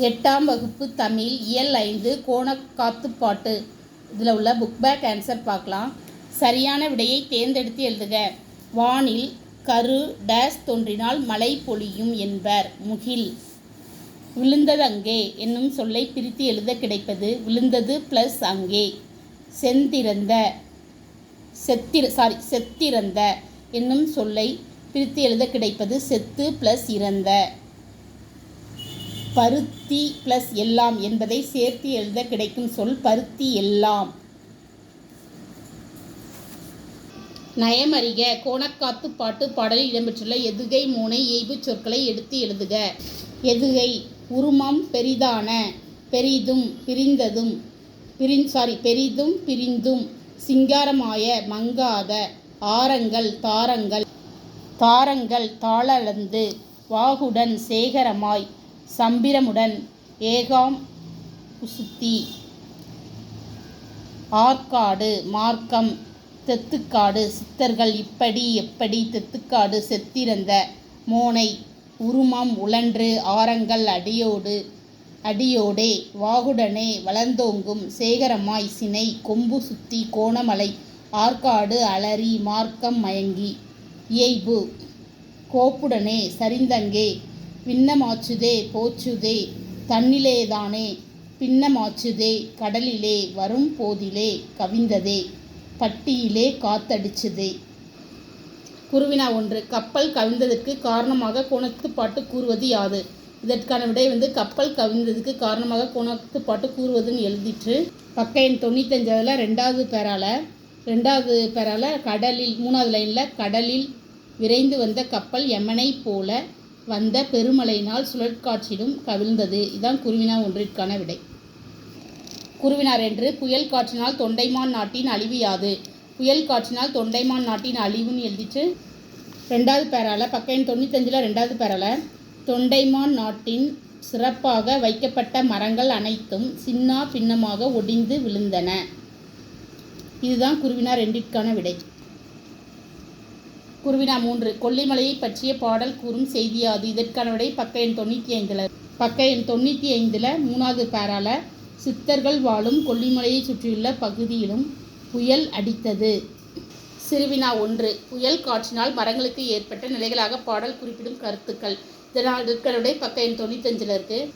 எட்டாம் வகுப்பு தமிழ் இயல் ஐந்து கோணக்காத்துப்பாட்டு இதில் உள்ள புக் பேக் ஆன்சர் பார்க்கலாம். சரியான விடையை தேர்ந்தெடுத்து எழுதுக. வானில் கரு டேஸ் தோன்றினால் மழை பொழியும் என்பர் முகில். விழுந்ததங்கே என்னும் சொல்லை பிரித்து எழுத கிடைப்பது விழுந்தது ப்ளஸ் அங்கே செந்திறந்த செத்திர சாரி செத்திறந்த என்னும் சொல்லை பிரித்து எழுத கிடைப்பது செத்து ப்ளஸ் இறந்த பருத்தி ப்ளஸ் எல்லாம் என்பதை சேர்த்து எழுத கிடைக்கும் சொல் பருத்தி எல்லாம். நயமறிக. கோணக்காத்து பாட்டு பாடலில் இடம்பெற்றுள்ள எதுகை மூனை எய்பு சொற்களை எடுத்து எழுதுக. எதுகை உருமம் பெரிதான பெரிதும் பிரிந்ததும் பிரிந் சாரி பெரிதும் பிரிந்தும் சிங்காரமாய மங்காத ஆரங்கள் தாரங்கள் தாரங்கள் தாளளந்து வாகுடன் சேகரமாய் சம்பிரமுடன் ஏகாம் குசுத்தி. ஆற்காடு மார்க்கம் தெத்துக்காடு சித்தர்கள் இப்படி எப்படி தெத்துக்காடு செத்திறந்த மோனை? உருமம் உழன்று ஆரங்கள் அடியோடு அடியோடே வாகுடனே வளர்ந்தோங்கும் சேகரமாய் சினை கொம்பு சுத்தி கோணமலை ஆற்காடு அலறி மார்க்கம் மயங்கி. இயைபு கோப்புடனே சரிந்தங்கே விண்ணமாச்சுதே போச்சுதே தன்னிலேதானே. பின்னமாச்சுதே கடலிலே வரும் போதிலே கவிந்ததே பட்டியிலே காத்தடிச்சுதே. குருவினா ஒன்று கப்பல் கவிழ்ந்ததற்கு காரணமாக கோணத்துப்பாட்டு கூறுவது யாது? இதற்கான விடை வந்து கப்பல் கவிழ்ந்ததுக்கு காரணமாக கோணத்துப்பாட்டு கூறுவதுன்னு எழுதிட்டு பக்க எண் தொண்ணூத்தஞ்சாவதுல ரெண்டாவது பேரால ரெண்டாவது பேரால கடலில் மூணாவது லைனில் கடலில் விரைந்து வந்த கப்பல் யமனை போல வந்த பெருமழையினால் சுழற்காற்றிலும் கவிழ்ந்தது. இதுதான் குருவினா ஒன்றிற்கான விடை. குருவினார் என்று புயல் காற்றினால் தொண்டைமான் நாட்டின் அழிவு யாது? புயல் காற்றினால் தொண்டைமான் நாட்டின் அழிவுன்னு எழுதிட்டு ரெண்டாவது பேரால பக்க தொண்ணூத்தஞ்சில் ரெண்டாவது பேரால தொண்டைமான் நாட்டின் சிறப்பாக வைக்கப்பட்ட மரங்கள் அனைத்தும் சின்னா பின்னமாக ஒடிந்து விழுந்தன. இதுதான் குருவினார் ரெண்டிற்கான விடை. குருவினா மூன்று. கொல்லிமலையை பற்றிய பாடல் கூறும் செய்தியாது இதற்கான விடை பக்க எண் தொண்ணூற்றி ஐந்தில். பக்க எண் தொண்ணூற்றி ஐந்தில் மூணாவது பேரால சித்தர்கள் வாழும் கொல்லிமலையை சுற்றியுள்ள பகுதியிலும் புயல் அடித்தது சிறுவினா ஒன்று. புயல் காற்றினால் மரங்களுக்கு ஏற்பட்ட நிலைகளாக பாடல் குறிப்பிடும் கருத்துக்கள். இதனால் இதற்கான பக்க எண் தொண்ணூத்தஞ்சில் இருக்குது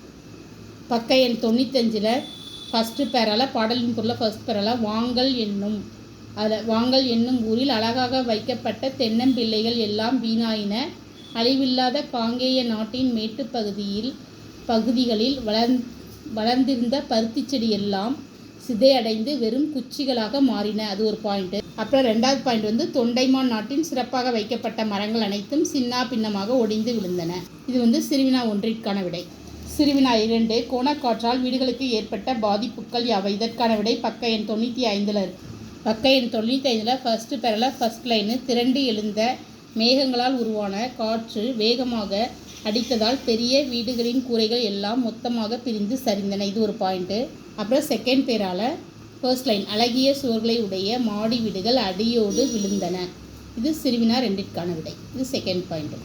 பக்க எண் தொண்ணூத்தஞ்சில் ஃபஸ்ட்டு பேரால பாடலின் பொருளை ஃபஸ்ட் பேரால வாங்கல் என்னும் அதில் வாங்கல் என்னும் ஊரில் அழகாக வைக்கப்பட்ட தென்னம்பிள்ளைகள் எல்லாம் வீணாயின. அழிவில்லாத காங்கேய நாட்டின் மேட்டுப் பகுதியில் பகுதிகளில் வளர் வளர்ந்திருந்த பருத்தி செடி எல்லாம் சிதையடைந்து வெறும் குச்சிகளாக மாறின. அது ஒரு பாயிண்ட்டு அப்புறம் ரெண்டாவது பாயிண்ட் வந்து தொண்டைமான் நாட்டின் சிறப்பாக வைக்கப்பட்ட மரங்கள் அனைத்தும் சின்னா பின்னமாக ஒடிந்து விழுந்தன. இது வந்து சிறுவினா ஒன்றிற்கான விடை. சிறுவினா இரண்டு கோணக்காற்றால் வீடுகளுக்கு ஏற்பட்ட பாதிப்புகள் யாவை? இதற்கான விடை பக்க எண் தொண்ணூற்றி ஐந்தில் இருக்கு. பக்கையின் தொண்ணூத்தைந்தில் தொண்ணூற்றி ஐந்தில் ஃபஸ்ட்டு பெறல ஃபஸ்ட் லைனு திரண்டு எழுந்த மேகங்களால் உருவான காற்று வேகமாக அடித்ததால் பெரிய வீடுகளின் கூரைகள் எல்லாம் மொத்தமாக பிரிந்து சரிந்தன. இது ஒரு பாயிண்ட்டு அப்புறம் செகண்ட் பேரால் ஃபர்ஸ்ட் லைன் அழகிய சுவர்களை உடைய மாடி வீடுகள் அடியோடு விழுந்தன. இது சிறுவினா ரெண்டிற்கான விடை. இது செகண்ட் பாயிண்ட்டு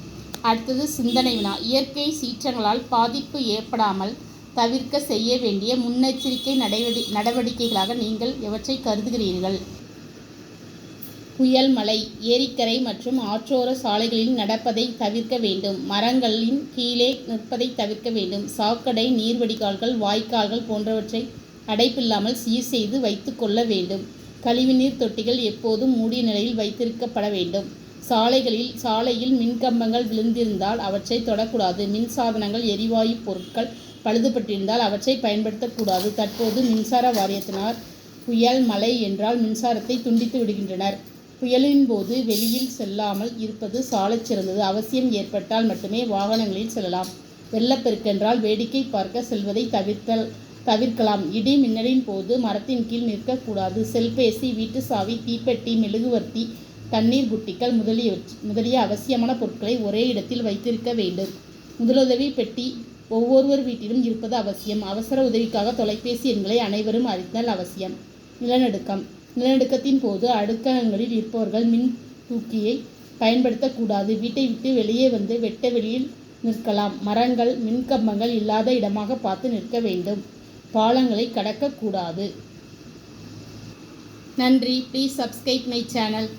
அடுத்தது சிந்தனை வினா. இயற்கை சீற்றங்களால் பாதிப்பு ஏற்படாமல் தவிர்க்க செய்ய வேண்டிய முன்னெச்சரிக்கை நடவடி நடவடிக்கைகளாக நீங்கள் எவற்றை கருதுகிறீர்கள்? புயல் மலை ஏரிக்கரை மற்றும் ஆற்றோர சாலைகளில் நடப்பதை தவிர்க்க வேண்டும். மரங்களின் கீழே நிற்பதை தவிர்க்க வேண்டும். சாக்கடை நீர்வடிகால்கள் வாய்க்கால்கள் போன்றவற்றை அடைப்பில்லாமல் சீர் செய்து வைத்து கொள்ள வேண்டும். கழிவுநீர் தொட்டிகள் எப்போதும் மூடிய நிலையில் வைத்திருக்கப்பட வேண்டும். சாலைகளில் சாலையில் மின்கம்பங்கள் விழுந்திருந்தால் அவற்றை தொடக்கூடாது. மின்சாதனங்கள் எரிவாயு பொருட்கள் பழுதுபட்டிருந்தால் அவற்றை பயன்படுத்தக்கூடாது. தற்போது மின்சார வாரியத்தினார் புயல் மழை என்றால் மின்சாரத்தை துண்டித்து விடுகின்றனர். புயலின் போது வெளியில் செல்லாமல் இருப்பது சாலச் சிறந்தது. அவசியம் ஏற்பட்டால் மட்டுமே வாகனங்களில் செல்லலாம். வெள்ளப்பெருக்கென்றால் வேடிக்கை பார்க்க செல்வதை தவிர்த்தல் தவிர்க்கலாம். இடி மின்னலின் போது மரத்தின் கீழ் நிற்கக்கூடாது. செல்பேசி வீட்டு சாவி தீப்பெட்டி மெழுகுவர்த்தி தண்ணீர் புட்டிகள் முதலிய முதலிய அவசியமான பொருட்களை ஒரே இடத்தில் வைத்திருக்க வேண்டும். முதலுதவி பெட்டி ஒவ்வொருவர் வீட்டிலும் இருப்பது அவசியம். அவசர உதவிக்காக தொலைபேசி எண்களை அனைவரும் அறிந்தால் அவசியம். நிலநடுக்கம். நிலநடுக்கத்தின் போது அடுக்ககங்களில் இருப்பவர்கள் மின் தூக்கியை பயன்படுத்தக்கூடாது. வீட்டை விட்டு வெளியே வந்து வெட்ட வெளியில் நிற்கலாம். மரங்கள் மின்கம்பங்கள் இல்லாத இடமாக பார்த்து நிற்க வேண்டும். பாலங்களை கடக்கக்கூடாது. நன்றி. Please subscribe my channel